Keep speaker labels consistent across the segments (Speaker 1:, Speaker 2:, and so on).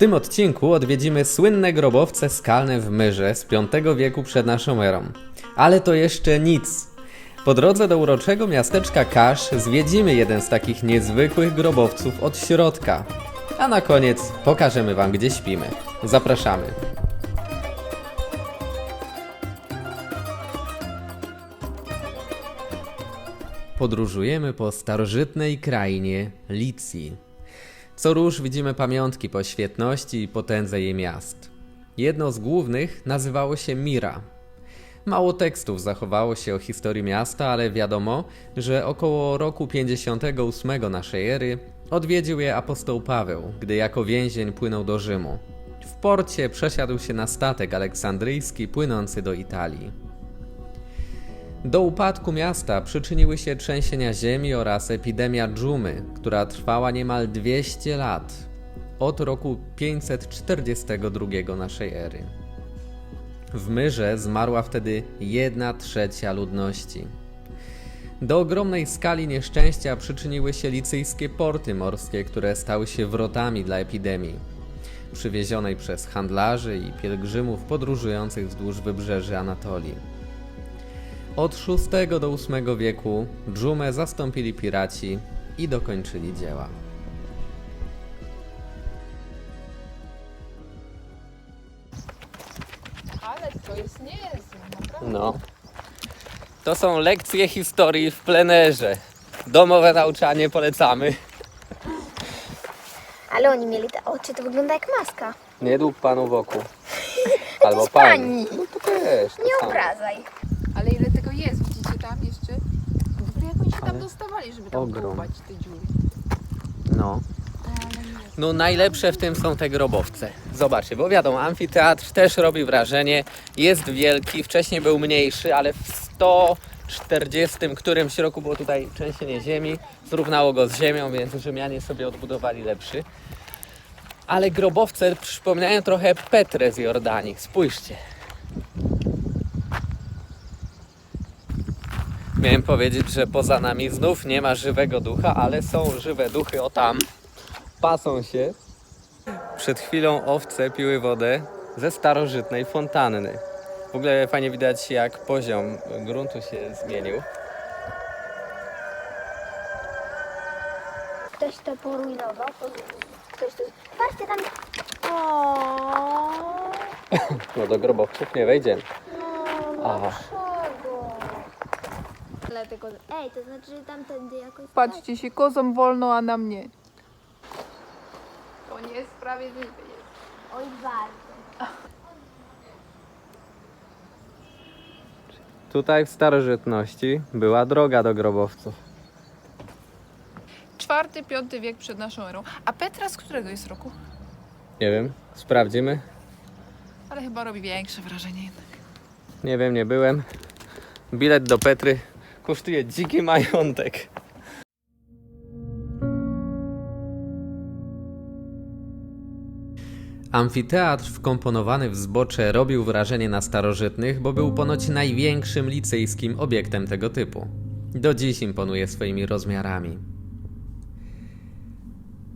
Speaker 1: tym odcinku odwiedzimy słynne grobowce skalne w Myrze z V wieku przed naszą erą. Ale to jeszcze nic. Po drodze do uroczego miasteczka Kasz zwiedzimy jeden z takich niezwykłych grobowców od środka. A na koniec pokażemy Wam, gdzie śpimy. Zapraszamy. Podróżujemy po starożytnej krainie Licji. Co róż widzimy pamiątki po świetności i potędze jej miast. Jedno z głównych nazywało się Mira. Mało tekstów zachowało się o historii miasta, ale wiadomo, że około roku 58 naszej ery odwiedził je apostoł Paweł, gdy jako więzień płynął do Rzymu. W porcie przesiadł się na statek aleksandryjski płynący do Italii. Do upadku miasta przyczyniły się trzęsienia ziemi oraz epidemia dżumy, która trwała niemal 200 lat, od roku 542 naszej ery. W Myrze zmarła wtedy 1 trzecia ludności. Do ogromnej skali nieszczęścia przyczyniły się licyjskie porty morskie, które stały się wrotami dla epidemii, przywiezionej przez handlarzy i pielgrzymów podróżujących wzdłuż wybrzeży Anatolii. Od VI do VIII wieku dżumę zastąpili piraci i dokończyli dzieła.
Speaker 2: Ale to jest niezłe, naprawdę.
Speaker 1: No. To są lekcje historii w plenerze. Domowe nauczanie polecamy.
Speaker 3: Ale oni mieli te oczy, to wygląda jak maska.
Speaker 1: Nie dług panu wokół. Albo
Speaker 3: jest pani.
Speaker 1: No to też. to
Speaker 3: Nie
Speaker 1: samo.
Speaker 3: obrażaj.
Speaker 2: Ale ile tego jest, widzicie tam jeszcze? Się
Speaker 1: Ale
Speaker 2: tam dostawali, żeby tam
Speaker 1: ogrom.
Speaker 2: kopać te dziury.
Speaker 1: No. No najlepsze w tym są te grobowce. Zobaczcie, bo wiadomo, amfiteatr też robi wrażenie. Jest wielki, wcześniej był mniejszy, ale w 140 którymś roku było tutaj trzęsienie ziemi, zrównało go z ziemią, więc Rzymianie sobie odbudowali lepszy. Ale grobowce przypominają trochę Petrę z Jordanii. Spójrzcie. Miałem powiedzieć, że poza nami znów nie ma żywego ducha, ale są żywe duchy o tam pasą się. Przed chwilą owce piły wodę ze starożytnej fontanny. W ogóle fajnie widać, jak poziom gruntu się zmienił.
Speaker 3: Ktoś to poruinował. to- Ktoś to... Patrzcie tam. O,
Speaker 1: No do grobowców nie wejdziemy.
Speaker 3: no,
Speaker 1: Aha.
Speaker 3: Dlatego, ej, to znaczy, że tamtędy jakoś...
Speaker 2: Patrzcie się, kozom wolno, a na mnie. To niesprawiedliwe jest.
Speaker 3: Oj, bardzo.
Speaker 1: Tutaj w starożytności była droga do grobowców.
Speaker 2: Czwarty, piąty wiek przed naszą erą. A Petra z którego jest roku?
Speaker 1: Nie wiem, sprawdzimy.
Speaker 2: Ale chyba robi większe wrażenie jednak.
Speaker 1: Nie wiem, nie byłem. Bilet do Petry kosztuje dziki majątek. Amfiteatr wkomponowany w zbocze robił wrażenie na starożytnych, bo był ponoć największym licyjskim obiektem tego typu. Do dziś imponuje swoimi rozmiarami.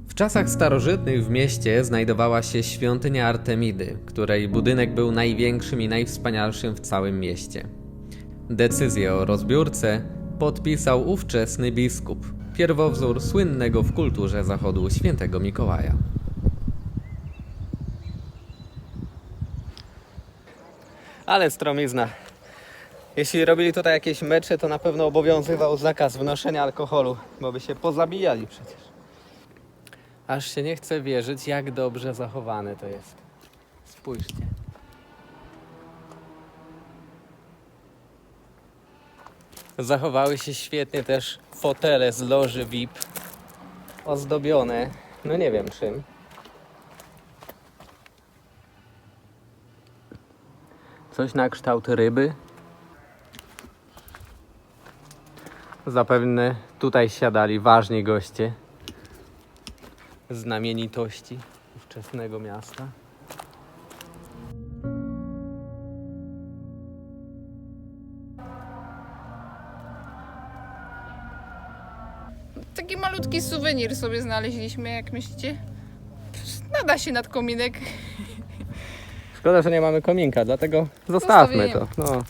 Speaker 1: W czasach starożytnych w mieście znajdowała się świątynia Artemidy, której budynek był największym i najwspanialszym w całym mieście. Decyzję o rozbiórce podpisał ówczesny biskup, pierwowzór słynnego w kulturze zachodu świętego Mikołaja. Ale stromizna. Jeśli robili tutaj jakieś mecze, to na pewno obowiązywał zakaz wnoszenia alkoholu, bo by się pozabijali przecież. Aż się nie chce wierzyć, jak dobrze zachowane to jest. Spójrzcie. Zachowały się świetnie też fotele z loży VIP. Ozdobione, no nie wiem czym. Coś na kształt ryby. Zapewne tutaj siadali ważni goście znamienitości ówczesnego miasta.
Speaker 2: Taki malutki suwenir sobie znaleźliśmy, jak myślicie? Na składa się nad kominek.
Speaker 1: Szkoda, że nie mamy kominka, dlatego zostawmy to. No.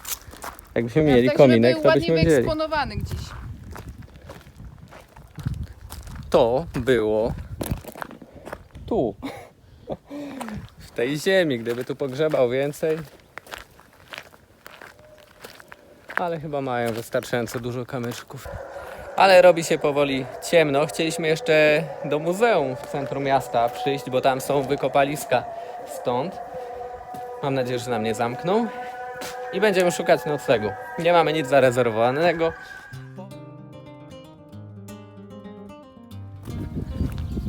Speaker 1: Jakbyśmy mieli
Speaker 2: tak,
Speaker 1: kominek, to
Speaker 2: ładnie
Speaker 1: byśmy wzięli.
Speaker 2: wyeksponowany gdzieś.
Speaker 1: To było tu. W tej ziemi, gdyby tu pogrzebał więcej. Ale chyba mają wystarczająco dużo kamyczków. Ale robi się powoli ciemno. Chcieliśmy jeszcze do muzeum w centrum miasta przyjść, bo tam są wykopaliska stąd. Mam nadzieję, że nam nie zamkną. I będziemy szukać noclegu. Nie mamy nic zarezerwowanego.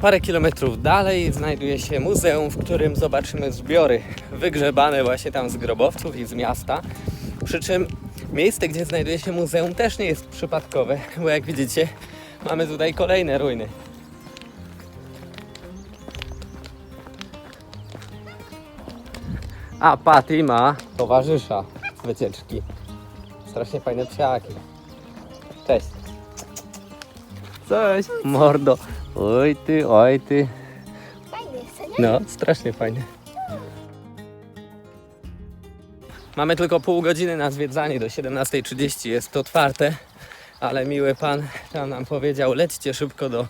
Speaker 1: Parę kilometrów dalej znajduje się muzeum, w którym zobaczymy zbiory wygrzebane właśnie tam z grobowców i z miasta. Przy czym miejsce, gdzie znajduje się muzeum też nie jest przypadkowe, bo jak widzicie mamy tutaj kolejne ruiny. A Patty ma towarzysza z wycieczki. Strasznie fajne psiaki. Cześć. Cześć, mordo. Oj ty, oj ty.
Speaker 3: Co nie?
Speaker 1: No, strasznie fajnie. Mamy tylko pół godziny na zwiedzanie, do 17.30 jest to otwarte, ale miły pan tam nam powiedział, lećcie szybko do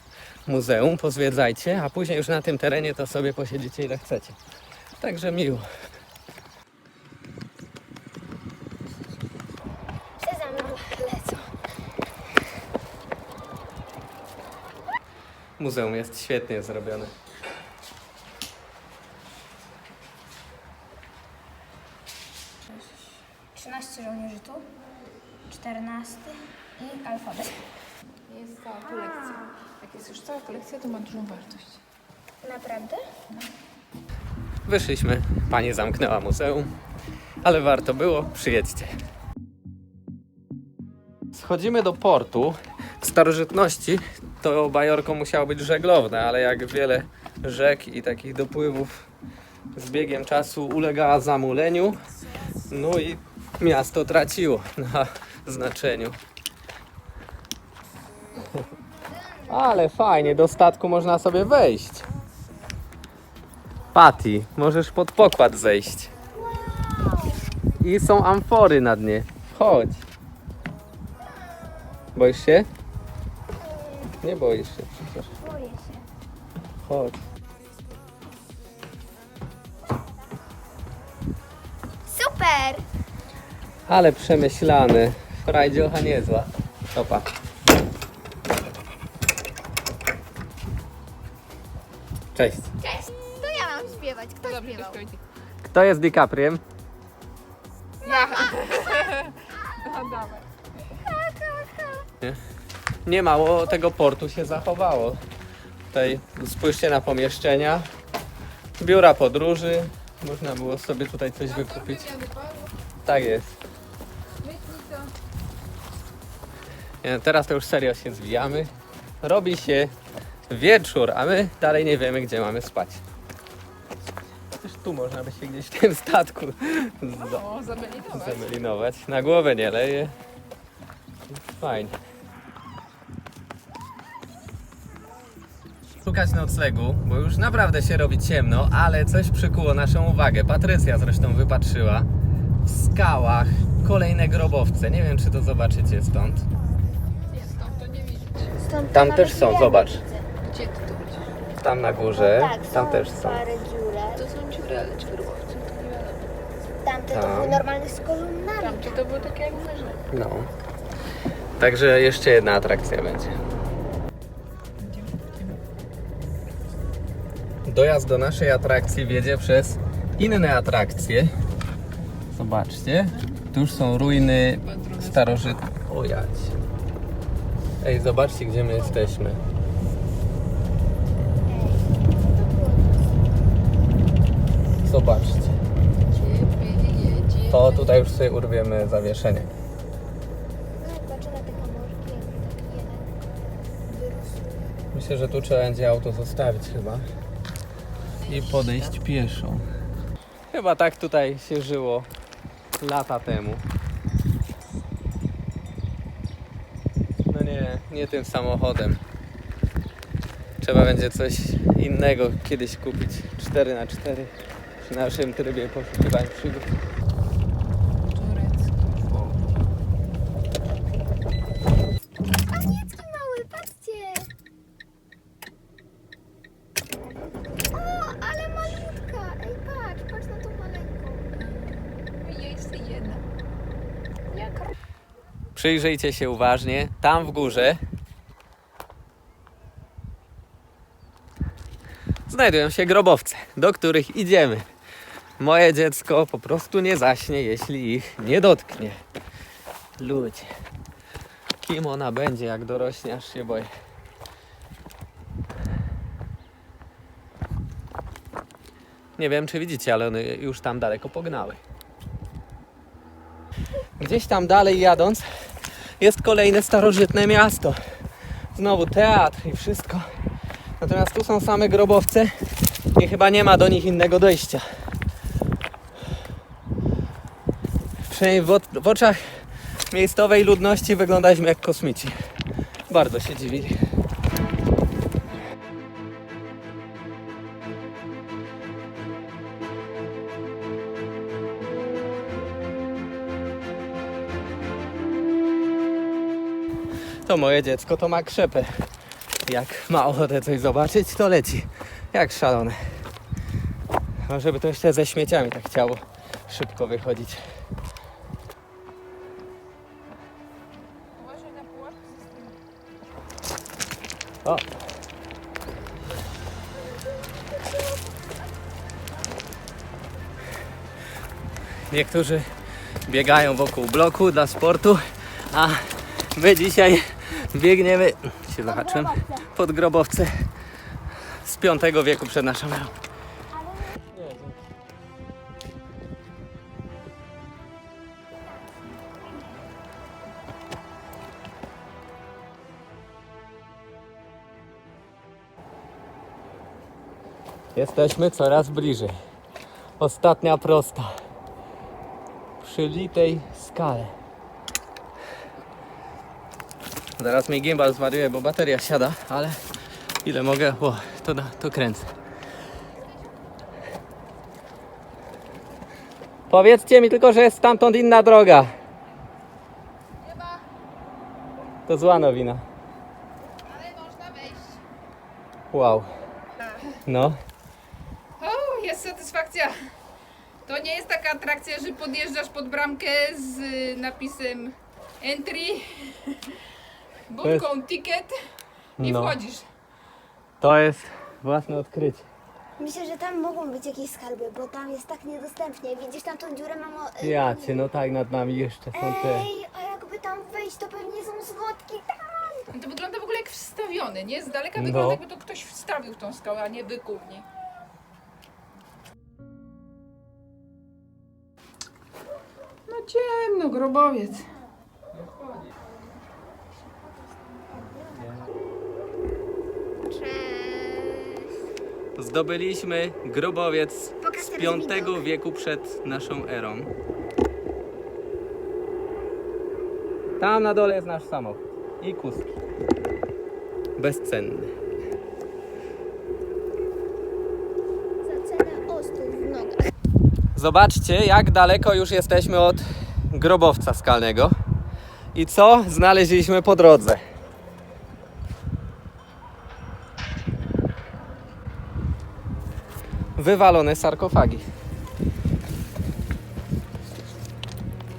Speaker 1: muzeum, pozwiedzajcie, a później już na tym terenie to sobie posiedzicie ile chcecie. Także miło. Muzeum jest świetnie zrobione.
Speaker 3: Trzynaście żołnierzy tu, czternasty i alfabet.
Speaker 2: Jest cała kolekcja. Jak jest już cała kolekcja, to ma dużą wartość.
Speaker 3: Naprawdę?
Speaker 1: Wyszliśmy, pani zamknęła muzeum, ale warto było, przyjedźcie. Schodzimy do portu. W starożytności to bajorko musiało być żeglowne, ale jak wiele rzek i takich dopływów z biegiem czasu ulegała zamuleniu, no i miasto traciło na znaczeniu. Ale fajnie, do statku można sobie wejść. Patty, możesz pod pokład zejść. I są amfory na dnie. Chodź. Boisz się? Nie boisz się przecież.
Speaker 3: Boję się.
Speaker 1: Chodź.
Speaker 3: Super!
Speaker 1: Ale przemyślany. Frajdziocha niezła. Opa. Cześć.
Speaker 3: Cześć! To ja mam śpiewać. Kto
Speaker 2: Dobrze,
Speaker 3: śpiewał?
Speaker 1: Kto jest DiCapriem?
Speaker 2: No
Speaker 1: nie mało tego portu się zachowało. Tutaj spójrzcie na pomieszczenia, biura podróży. Można było sobie tutaj coś wykupić. Tak jest. Nie, Teraz to już serio się zwijamy. Robi się wieczór, a my dalej nie wiemy, gdzie mamy spać. Też tu można by się gdzieś w tym statku za-
Speaker 2: O, zamelinować.
Speaker 1: zamelinować. Na głowę nie leje. Fajnie. Szukać noclegu, bo już naprawdę się robi ciemno, ale coś przykuło naszą uwagę. Patrycja zresztą wypatrzyła. W skałach kolejne grobowce. Nie wiem, czy to zobaczycie stąd.
Speaker 2: Stąd to nie.
Speaker 3: Stąd
Speaker 1: Tam
Speaker 3: nawet
Speaker 1: też są, zobacz.
Speaker 3: nie widzę.
Speaker 2: Gdzie ty to widzisz?
Speaker 1: Tam na górze,
Speaker 3: Tak,
Speaker 1: tam
Speaker 3: są
Speaker 1: też są.
Speaker 2: Tak.
Speaker 3: parę dziurek.
Speaker 2: To są dziury, ale czy grobowce, to nie wiadomo.
Speaker 3: Tamte to
Speaker 1: Tam.
Speaker 3: były normalne z kolumnami.
Speaker 2: Tamte to były takie jak myże.
Speaker 1: No. Także jeszcze jedna atrakcja będzie. Dojazd do naszej atrakcji wiedzie przez inne atrakcje. Zobaczcie, tu już są ruiny starożytne. O jać. Ej, zobaczcie gdzie my jesteśmy. Zobaczcie. To tutaj już sobie urwiemy zawieszenie. Myślę, że tu trzeba będzie auto zostawić chyba i podejść pieszo. Chyba tak tutaj się żyło lata temu. No nie, nie tym samochodem. Trzeba będzie coś innego kiedyś kupić. 4 na 4 przy naszym trybie poszukiwań przygód.
Speaker 3: Paniecki mały, patrzcie! O, ale malutka! Ej, patrz, patrz na tą maleńką.
Speaker 2: Jest jedna. Jak
Speaker 1: Przyjrzyjcie się uważnie. Tam w górze znajdują się grobowce, do których idziemy. Moje dziecko po prostu nie zaśnie, jeśli ich nie dotknie. Ludzie. Kim ona będzie, jak dorośnie, aż się boję. Nie wiem, czy widzicie, ale one już tam daleko pognały. Gdzieś tam dalej jadąc jest kolejne starożytne miasto. Znowu teatr i wszystko. Natomiast tu są same grobowce i chyba nie ma do nich innego dojścia. Przynajmniej w, w oczach miejscowej ludności wyglądaliśmy jak kosmici. Bardzo się dziwili. To moje dziecko to ma krzepę. Jak ma ochotę coś zobaczyć, to leci. Jak szalone. No, żeby to jeszcze ze śmieciami tak chciało szybko wychodzić. Niektórzy biegają wokół bloku dla sportu, a my dzisiaj biegniemy, się zahaczyłem, pod grobowce z V wieku przed naszą erą. Jesteśmy coraz bliżej. Ostatnia prosta. Przy litej skale. Zaraz mi gimbal zwariuje, bo bateria siada, ale ile mogę, o, to, to kręcę. Powiedzcie mi tylko, że jest stamtąd inna droga. To zła nowina.
Speaker 2: Ale można wejść.
Speaker 1: Wow. No.
Speaker 2: O, jest satysfakcja. To nie jest taka atrakcja, że podjeżdżasz pod bramkę z y, napisem entry, budką ticket i
Speaker 1: No.
Speaker 2: wchodzisz.
Speaker 1: To jest własne odkrycie.
Speaker 3: Myślę, że tam mogą być jakieś skarby, bo tam jest tak niedostępnie. Widzisz tam tą dziurę, mamo? Y,
Speaker 1: Ja cię, no tak, nad nami jeszcze są te.
Speaker 3: Ej, a jakby tam wejść, to pewnie są schodki tam.
Speaker 2: To wygląda w ogóle jak wstawiony, nie? Z daleka
Speaker 1: No.
Speaker 2: wygląda jakby to ktoś wstawił w tą skałę, a nie wykuł w niej. Ciemno, grobowiec.
Speaker 3: Cześć.
Speaker 1: Zdobyliśmy grobowiec
Speaker 3: Pokaż
Speaker 1: z
Speaker 3: teraz
Speaker 1: V
Speaker 3: widok.
Speaker 1: wieku przed naszą erą. Tam na dole jest nasz samochód i kuski. Bezcenny.
Speaker 3: Za cenę ostów w nogach.
Speaker 1: Zobaczcie, jak daleko już jesteśmy od grobowca skalnego i co znaleźliśmy po drodze. Wywalone sarkofagi.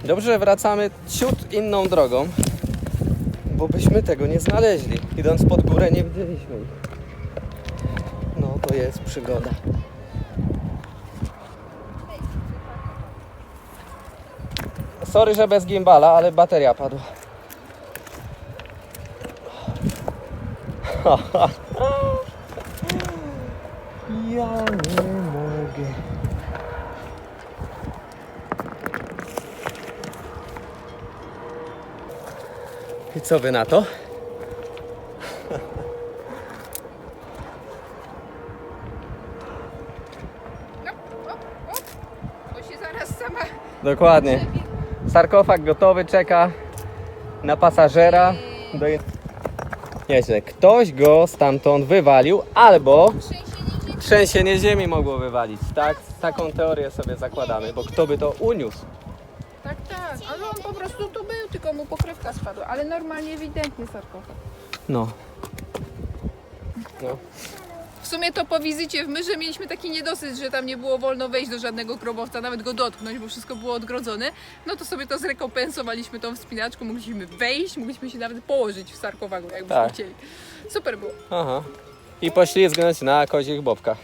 Speaker 1: Dobrze, że wracamy ciut inną drogą, bo byśmy tego nie znaleźli. Idąc pod górę nie widzieliśmy ich. No to jest przygoda. Sorry, że bez gimbala, ale bateria padła. Ja nie mogę. I co wy na to?
Speaker 2: No,
Speaker 1: Dokładnie. Sarkofag gotowy, czeka na pasażera. Do... Nieźle. Ktoś go stamtąd wywalił, albo
Speaker 2: Trzęsienie ziemi.
Speaker 1: mogło wywalić. Tak, taką teorię sobie zakładamy, bo kto by to uniósł?
Speaker 2: Tak, tak, ale on po prostu tu był, tylko mu pokrywka spadła, ale normalnie ewidentnie sarkofag.
Speaker 1: No. No.
Speaker 2: W sumie to po wizycie w Myrze mieliśmy taki niedosyt, że tam nie było wolno wejść do żadnego grobowca, nawet go dotknąć, bo wszystko było odgrodzone. No to sobie to zrekompensowaliśmy tą wspinaczką, mogliśmy wejść, mogliśmy się nawet położyć w sarkofagu, jakbyśmy
Speaker 1: Tak.
Speaker 2: chcieli. Super było.
Speaker 1: Aha. I poślizgnąć na kozich bobkach.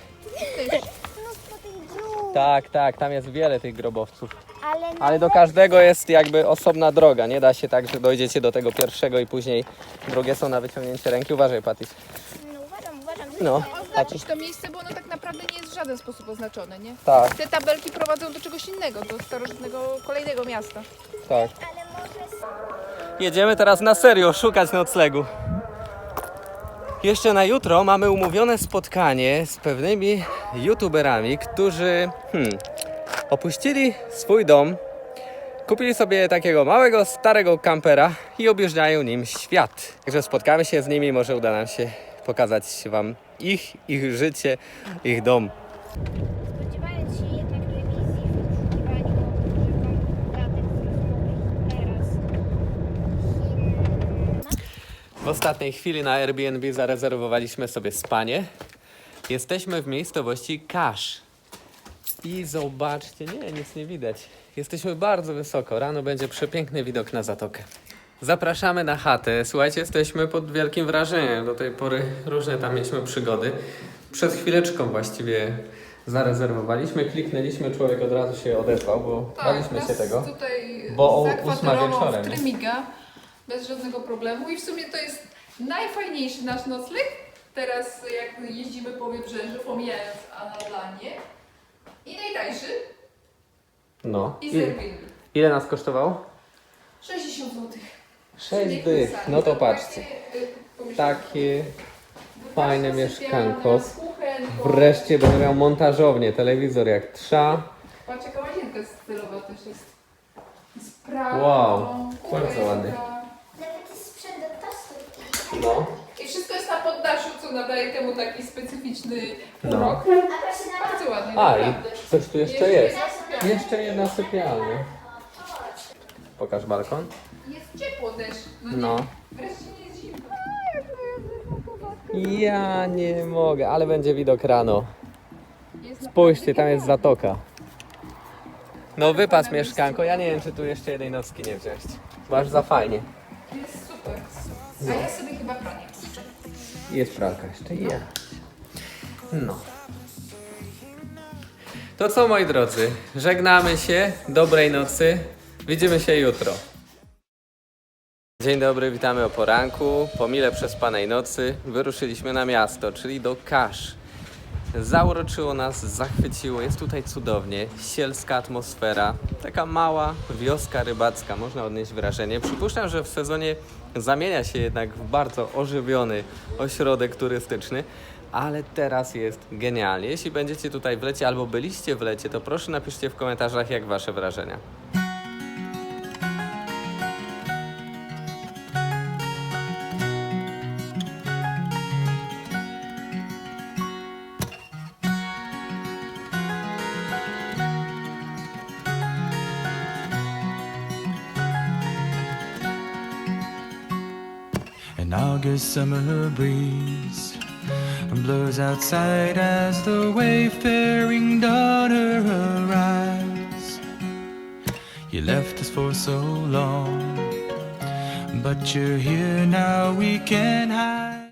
Speaker 3: Mnóstwo tych dróg.
Speaker 1: Tak, tak, tam jest wiele tych grobowców.
Speaker 3: Ale,
Speaker 1: Ale do każdego jest jakby osobna droga. Nie da się tak, że dojdziecie do tego pierwszego i później drugie są na wyciągnięcie ręki. Uważaj, Patis.
Speaker 3: No.
Speaker 1: No,
Speaker 2: Oznaczyć to miejsce, bo ono tak naprawdę nie jest w żaden sposób oznaczone, nie?
Speaker 1: tak,
Speaker 2: Te tabelki prowadzą do czegoś innego, do starożytnego kolejnego miasta.
Speaker 1: tak.
Speaker 3: Ale może... s-
Speaker 1: Jedziemy teraz na serio szukać noclegu. Jeszcze na jutro mamy umówione spotkanie z pewnymi youtuberami, którzy hmm, opuścili swój dom, kupili sobie takiego małego, starego kampera i objeżdżają nim świat. Także spotkamy się z nimi, może uda nam się pokazać Wam ich, ich życie, ich dom.
Speaker 3: Spodziewając się jednak rewizji w poszukiwaniu teraz.
Speaker 1: W ostatniej chwili na Airbnb zarezerwowaliśmy sobie spanie. Jesteśmy w miejscowości Kasz. I zobaczcie, nie, nic nie widać. Jesteśmy bardzo wysoko. Rano będzie przepiękny widok na zatokę. Zapraszamy na chatę. Słuchajcie, jesteśmy pod wielkim wrażeniem. Do tej pory różne tam mieliśmy przygody. Przed chwileczką właściwie zarezerwowaliśmy, kliknęliśmy, człowiek od razu się odezwał, bo baliśmy się tego.
Speaker 2: Tak, tutaj
Speaker 1: Bo o
Speaker 2: zakwaterował
Speaker 1: ósma wieczorem,
Speaker 2: w? Trymiga bez żadnego problemu i w sumie to jest najfajniejszy nasz nocleg. Teraz jak jeździmy po wybrzeżu, pomijając Anadlanie. I najtańszy
Speaker 1: No.
Speaker 2: i z
Speaker 1: ile nas kosztował?
Speaker 2: 60 zł.
Speaker 1: 6 dych. No to patrzcie. Takie fajne mieszkanko. Wreszcie będę miał montażownię, telewizor jak trza.
Speaker 2: Patrz jaka łazienka stylowa też jest. Z pralką,
Speaker 1: Wow, bardzo ładny.
Speaker 3: Nawet jest sprzęt do.
Speaker 1: No.
Speaker 2: I wszystko jest na poddaszu, co nadaje temu taki specyficzny
Speaker 1: No.
Speaker 2: urok.
Speaker 3: A proszę na
Speaker 2: Bardzo ładnie,
Speaker 1: A, i
Speaker 2: naprawdę.
Speaker 1: coś tu jeszcze jest.
Speaker 3: Jeszcze
Speaker 1: Jeszcze jedna sypialnia. Pokaż balkon.
Speaker 2: Jest ciepło też. No. nie?
Speaker 1: No.
Speaker 2: Wreszcie nie jest zimno.
Speaker 1: Ja nie mogę, ale będzie widok rano. Spójrzcie, tam jest zatoka. No wypas mieszkanko, ja nie wiem czy tu jeszcze jednej nocki nie wziąć. Masz za fajnie.
Speaker 2: Jest super. A ja sobie chyba pranie.
Speaker 1: Jest pralka jeszcze, ja. No. To co moi drodzy, żegnamy się, dobrej nocy, widzimy się jutro. Dzień dobry, witamy o poranku. Po mile przespanej nocy wyruszyliśmy na miasto, czyli do Kasz. Zauroczyło nas, zachwyciło, jest tutaj cudownie, sielska atmosfera, taka mała wioska rybacka, można odnieść wrażenie. Przypuszczam, że w sezonie zamienia się jednak w bardzo ożywiony ośrodek turystyczny, ale teraz jest genialnie. Jeśli będziecie tutaj w lecie albo byliście w lecie, to proszę napiszcie w komentarzach, jak wasze wrażenia.
Speaker 4: August summer breeze blows outside as the wayfaring daughter arrives. You left us for so long, but you're here now. We can hide.